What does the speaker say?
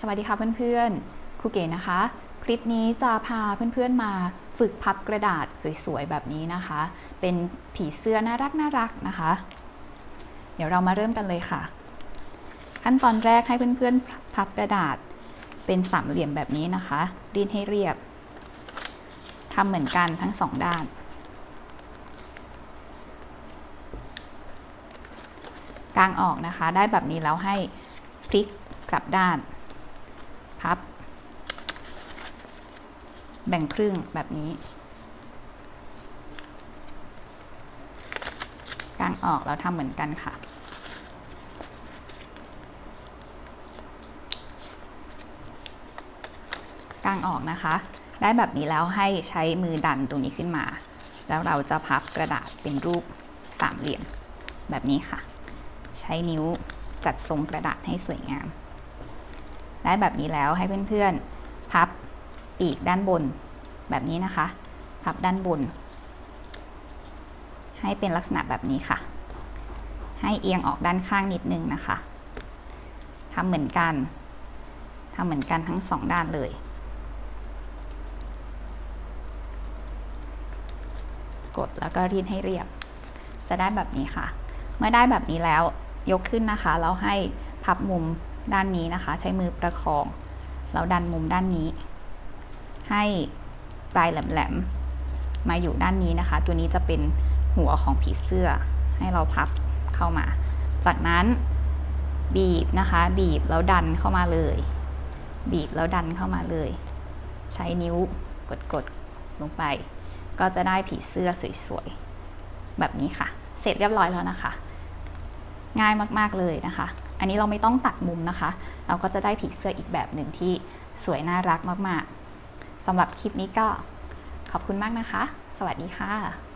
สวัสดีค่ะเพื่อนๆครูเก๋นะคะ คลิปนี้จะพาเพื่อนๆมาฝึกพับกระดาษสวยๆแบบนี้นะคะ เป็นผีเสื้อน่ารักน่ารักนะคะ เดี๋ยวเรามาเริ่มกันเลยค่ะ ขั้นตอนแรกให้เพื่อนๆพับกระดาษเป็นสามเหลี่ยมแบบนี้นะคะรีดให้เรียบทำเหมือนกันทั้งสองด้านกางออกนะคะ ได้แบบนี้แล้วให้พลิกกลับด้าน พับ แบ่งครึ่งแบบนี้กางออกแล้วทำเหมือนกันค่ะ กางออกนะคะ ได้แบบนี้แล้วให้ใช้มือดันตรงนี้ขึ้นมา แล้วเราจะพับกระดาษเป็นรูปสามเหลี่ยมแบบนี้ค่ะ ใช้นิ้วจัดทรงกระดาษให้สวยงาม ได้แบบนี้แล้วให้เพื่อนๆพับปีกด้านบนแบบนี้นะคะ พับด้านบน ให้เป็นลักษณะแบบนี้ค่ะ ให้เอียงออกด้านข้างนิดนึงนะคะทำเหมือนกันทำเหมือนกันทั้งสองด้านเลย กดแล้วก็รีดให้เรียบ จะได้แบบนี้ค่ะ เมื่อได้แบบนี้แล้วยกขึ้นนะคะ แล้วให้พับมุม ด้านนี้นะคะ ใช้มือประคองแล้วดันมุมด้านนี้ ให้ปลายแหลมๆมาอยู่ด้านนี้นะคะ ตัวนี้จะเป็นหัวของผีเสื้อ ให้เราพับเข้ามา จากนั้นบีบนะคะ บีบแล้วดันเข้ามาเลย บีบแล้วดันเข้ามาเลย ใช้นิ้วกดๆลงไป ก็จะได้ผีเสื้อสวยๆแบบนี้ค่ะ เสร็จเรียบร้อยแล้วนะคะ ง่ายมากๆเลยนะคะ อันนี้เราไม่ต้องตัดมุมนะคะ เราก็จะได้ผีเสื้ออีกแบบหนึ่งที่สวยน่ารักมากๆสำหรับคลิปนี้ก็ขอบคุณมากนะคะ สวัสดีค่ะ